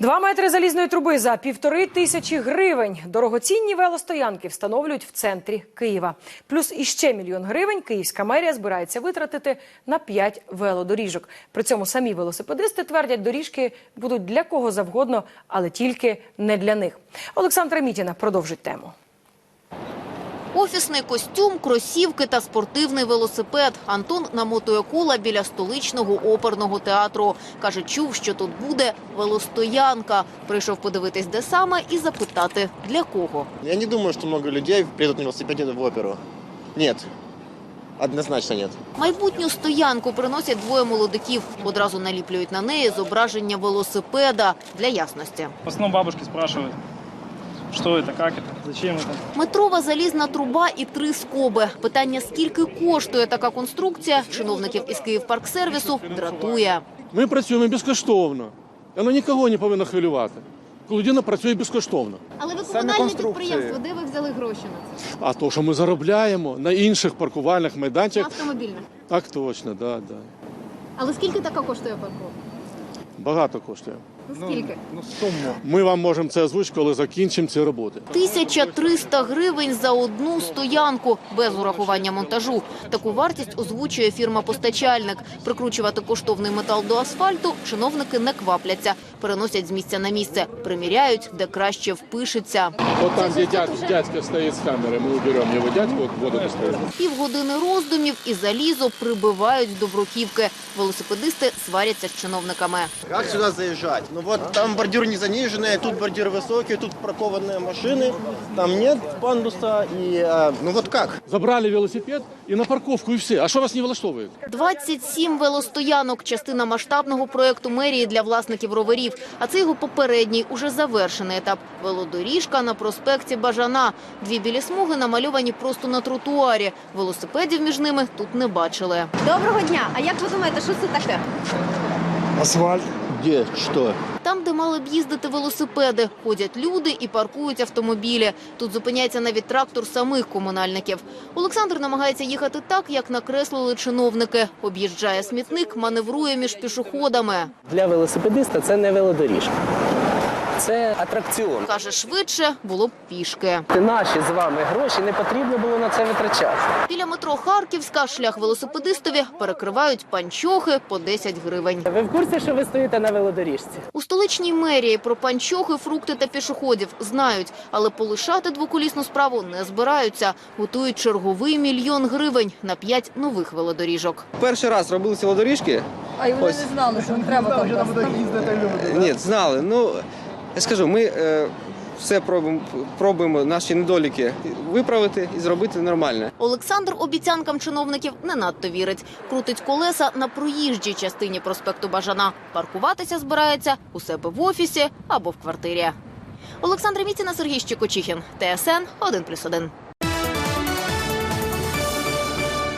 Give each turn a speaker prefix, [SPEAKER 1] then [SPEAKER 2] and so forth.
[SPEAKER 1] Два метри залізної труби за півтори тисячі гривень. Дорогоцінні велостоянки встановлюють в центрі Києва. Плюс іще мільйон гривень київська мерія збирається витратити на п'ять велодоріжок. При цьому самі велосипедисти твердять, доріжки будуть для кого завгодно, але тільки не для них. Олександра Мітіна продовжить тему.
[SPEAKER 2] Офісний костюм, кросівки та спортивний велосипед. Антон намотує кола біля столичного оперного театру. Каже, чув, що тут буде велостоянка. Прийшов подивитись, де саме, і запитати, для кого.
[SPEAKER 3] Я не думаю, что много людей придут на велосипеде в оперу. Нет. Однозначно нет.
[SPEAKER 2] Майбутню стоянку приносять двоє молодиків. Одразу наліплюють на неї зображення велосипеда для ясності.
[SPEAKER 4] В основном бабушки спрашивают, что это, как это, зачем это.
[SPEAKER 2] Метрова залізна труба і три скоби. Питання, скільки коштує така конструкція, чиновників із Київпарксервісу дратує.
[SPEAKER 5] Ми працюємо безкоштовно. Воно нікого не повинно хвилювати. Коли людина працює безкоштовно.
[SPEAKER 2] Але ви
[SPEAKER 6] комунальне підприємство,
[SPEAKER 2] де ви взяли гроші на це?
[SPEAKER 5] А то, що ми заробляємо на інших паркувальних майданчиках,
[SPEAKER 2] Автомобільне.
[SPEAKER 5] так точно, да, да.
[SPEAKER 2] Але скільки така коштує парковка?
[SPEAKER 5] Багато коштує.
[SPEAKER 2] Ну, скільки?
[SPEAKER 6] Ну, суму.
[SPEAKER 5] Ми вам можемо це озвучити, коли закінчимо ці роботи.
[SPEAKER 2] 1300 гривень за одну стоянку без урахування монтажу. Таку вартість озвучує фірма-постачальник. Прикручувати коштовний метал до асфальту чиновники не квапляться. Переносять з місця на місце, приміряють, де краще впишеться.
[SPEAKER 5] От там, де дядь, дядька стоїть з камери, ми уберемо його дядьку, от воду достаємо.
[SPEAKER 2] Півгодини роздумів і залізо прибивають до бруківки. Велосипедисти сваряться з чиновниками.
[SPEAKER 3] Как сюда заезжать? Ну вот там бордюр не заниженный, тут бордюр высокий, тут паркованные машины, там нет пандуса и... а, ну вот как?
[SPEAKER 5] Забрали велосипед і на парковку, і все. А що вас не влаштовує?
[SPEAKER 2] 27 велостоянок – частина масштабного проєкту мерії для власників роверів. А це його попередній, уже завершений етап. Велодоріжка на проспекті Бажана. Дві білі смуги намальовані просто на тротуарі. Велосипедів між ними тут не бачили.
[SPEAKER 7] Доброго дня. А як ви думаєте, що це таке?
[SPEAKER 6] Асфальт.
[SPEAKER 3] Где? Что?
[SPEAKER 2] Там, де мали б їздити велосипеди, ходять люди і паркують автомобілі. Тут зупиняється навіть трактор самих комунальників. Олександр намагається їхати так, як накреслили чиновники. Об'їжджає смітник, маневрує між пішоходами.
[SPEAKER 8] Для велосипедиста це не велодоріжка. Це атракціон.
[SPEAKER 2] Каже, швидше було б пішки.
[SPEAKER 8] Наші з вами гроші не потрібно було на це витрачати.
[SPEAKER 2] Біля метро Харківська шлях велосипедистові перекривають панчохи по 10 гривень.
[SPEAKER 8] Ви в курсі, що ви стоїте на велодоріжці?
[SPEAKER 2] У столичній мерії про панчохи, фрукти та пішоходів знають, але полишати двоколісну справу не збираються. Готують черговий мільйон гривень на п'ять нових велодоріжок.
[SPEAKER 9] Перший раз робили велодоріжки.
[SPEAKER 7] А і вони
[SPEAKER 9] Ось.
[SPEAKER 7] не знали, що не треба там.
[SPEAKER 9] Ні, знали. Ну, я скажу, ми е, все пробуємо, пробуємо наші недоліки виправити і зробити нормально.
[SPEAKER 2] Олександр обіцянкам чиновників не надто вірить. Крутить колеса на проїжджій частині проспекту Бажана. Паркуватися збирається у себе в офісі або в квартирі. Олександр Міціна, Сергій Щекочихін, ТСН 1+,1.